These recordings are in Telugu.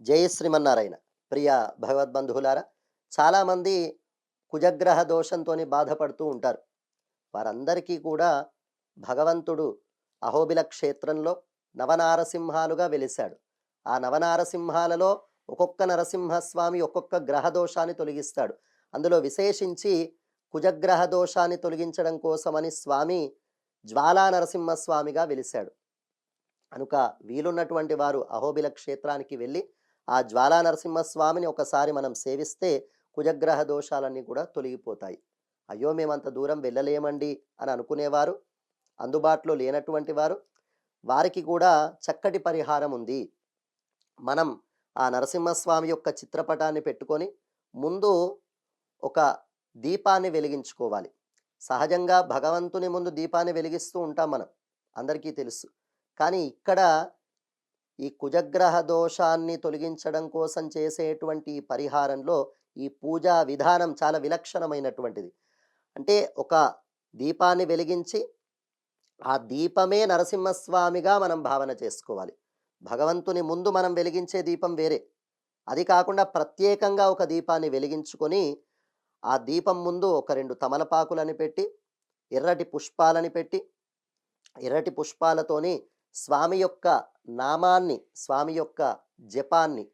జై శ్రీమన్నారాయణ ప్రియ భగవద్బంధువులారా చాలామంది కుజగ్రహ దోషంతో బాధపడుతూ ఉంటారు. వారందరికీ కూడా భగవంతుడు అహోబిల క్షేత్రంలో నవనారసింహాలుగా వెలిశాడు. ఆ నవనారసింహాలలో ఒక్కొక్క నరసింహస్వామి ఒక్కొక్క గ్రహ దోషాన్ని తొలగిస్తాడు. అందులో విశేషించి కుజగ్రహ దోషాన్ని తొలగించడం కోసమని స్వామి జ్వాలా నరసింహస్వామిగా వెలిశాడు. కనుక వీలున్నటువంటి వారు అహోబిల క్షేత్రానికి వెళ్ళి ఆ జ్వాలా నరసింహస్వామిని ఒకసారి మనం సేవిస్తే కుజగ్రహ దోషాలన్నీ కూడా తొలగిపోతాయి. అయ్యో మేమంత దూరం వెళ్ళలేమండి అని అనుకునేవారు. అందుబాటులో లేనటువంటి వారు. వారికి కూడా చక్కటి పరిహారం ఉంది. మనం ఆ నరసింహస్వామి యొక్క చిత్రపటాన్ని పెట్టుకొని ముందు ఒక దీపాన్ని వెలిగించుకోవాలి. సహజంగా భగవంతుని ముందు దీపాన్ని వెలిగిస్తూ ఉంటాం మనం. అందరికీ తెలుసు. కానీ ఇక్కడ ఈ కుజగ్రహ దోషాన్ని తొలగించడం కోసం చేసేటువంటి పరిహారంలో ఈ పూజా విధానం చాలా విలక్షణమైనటువంటిది. అంటే ఒక దీపాన్ని వెలిగించి ఆ దీపమే నరసింహస్వామిగా మనం భావన చేసుకోవాలి. భగవంతుని ముందు మనం వెలిగించే దీపం వేరే. అది కాకుండా ప్రత్యేకంగా ఒక దీపాన్ని వెలిగించుకొని ఆ దీపం ముందు ఒక రెండు తమలపాకులని పెట్టి ఎర్రటి పుష్పాలని పెట్టి ఎర్రటి పుష్పాలతోని స్వామి యొక్క నామాన్ని స్వామి యొక్క జపాన్ని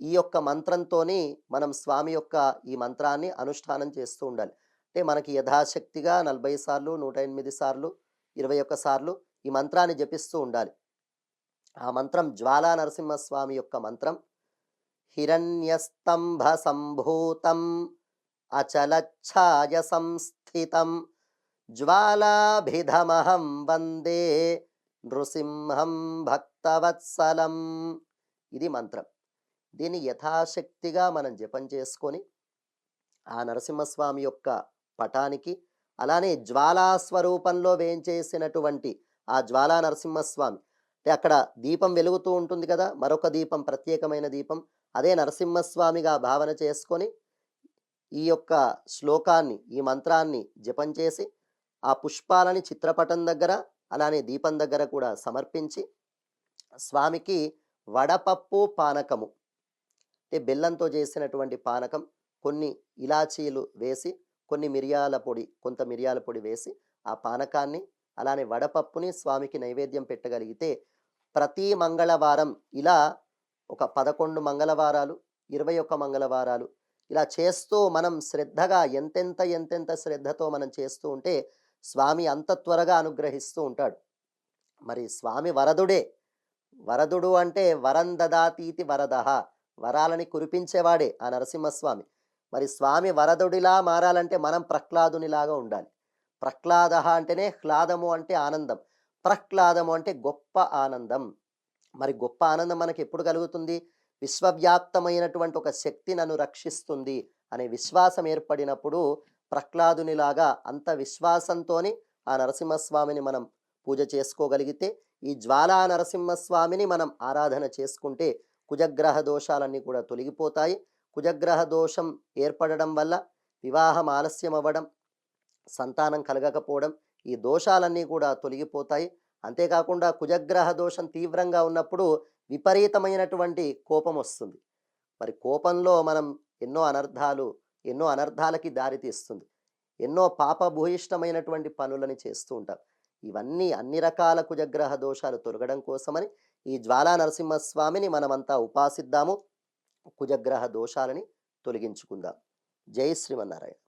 ఈ యొక్క మంత్రంతోని మనం స్వామి యొక్క ఈ మంత్రాన్ని అనుష్ఠానం చేస్తూ ఉండాలి. అంటే మనకి యథాశక్తిగా నలభై సార్లు నూట ఎనిమిది సార్లు ఇరవై ఒక్క సార్లు ఈ మంత్రాన్ని జపిస్తూ ఉండాలి. ఆ మంత్రం జ్వాలా నరసింహస్వామి యొక్క మంత్రం. హిరణ్యస్తంభ సంభూతం అచలఛాయ సంస్థితం జ్వాలాభిధమహం వందే నృసింహం భక్తవత్సలం ఇది మంత్రం. దీన్ని యథాశక్తిగా మనం జపం చేసుకొని ఆ నరసింహస్వామి యొక్క పటానికి అలానే జ్వాలా స్వరూపంలో వేయించేసినటువంటి ఆ జ్వాలా నరసింహస్వామి. అంటే అక్కడ దీపం వెలుగుతూ ఉంటుంది కదా మరొక దీపం ప్రత్యేకమైన దీపం అదే నరసింహస్వామిగా భావన చేసుకొని ఈ యొక్క శ్లోకాన్ని ఈ మంత్రాన్ని జపం చేసి ఆ పుష్పాలని చిత్రపటం దగ్గర అలానే దీపం దగ్గర కూడా సమర్పించి స్వామికి వడపప్పు పానకము అంటే బెల్లంతో చేసినటువంటి పానకం కొన్ని ఇలాచీలు వేసి కొన్ని మిరియాల పొడి కొంత మిరియాల పొడి వేసి ఆ పానకాన్ని అలానే వడపప్పుని స్వామికి నైవేద్యం పెట్టగలిగితే ప్రతి మంగళవారం ఇలా ఒక పదకొండు మంగళవారాలు ఇరవై ఒక్క మంగళవారాలు ఇలా చేస్తూ మనం శ్రద్ధగా ఎంతెంత ఎంతెంత శ్రద్ధతో మనం చేస్తూ ఉంటే స్వామి అంత త్వరగా అనుగ్రహిస్తూ ఉంటాడు. మరి స్వామి వరదుడే వరదుడు అంటే వరం దదాతీతి వరదహ వరాలని కురిపించేవాడే ఆ నరసింహస్వామి. మరి స్వామి వరదుడిలా మారాలంటే మనం ప్రహ్లాదునిలాగా ఉండాలి. ప్రహ్లాద అంటేనే హ్లాదము అంటే ఆనందం. ప్రహ్లాదము అంటే గొప్ప ఆనందం. మరి గొప్ప ఆనందం మనకి ఎప్పుడు కలుగుతుంది? విశ్వవ్యాప్తమైనటువంటి ఒక శక్తి నన్ను రక్షిస్తుంది. అనే విశ్వాసం ఏర్పడినప్పుడు ప్రహ్లాదునిలాగా అంత విశ్వాసంతోని ఆ నరసింహస్వామిని మనం పూజ చేసుకోగలిగితే ఈ జ్వాలా నరసింహస్వామిని మనం ఆరాధన చేసుకుంటే కుజగ్రహ దోషాలన్నీ కూడా తొలగిపోతాయి. కుజగ్రహ దోషం ఏర్పడడం వల్ల వివాహం ఆలస్యం అవ్వడం సంతానం కలగకపోవడం ఈ దోషాలన్నీ కూడా తొలగిపోతాయి. అంతేకాకుండా కుజగ్రహ దోషం తీవ్రంగా ఉన్నప్పుడు విపరీతమైనటువంటి కోపం వస్తుంది. మరి కోపంలో మనం ఎన్నో అనర్థాలు ఎన్నో అనర్థాలకి దారితీస్తుంది ఎన్నో పాపభూయిష్టమైనటువంటి పనులని చేస్తూ ఉంటాం. ఇవన్నీ అన్ని రకాల కుజగ్రహ దోషాలు తొలగడం కోసమని ఈ జ్వాలా నరసింహస్వామిని మనమంతా ఉపాసిద్దాము. కుజగ్రహ దోషాలని తొలగించుకుందాం. జై శ్రీమన్నారాయణ.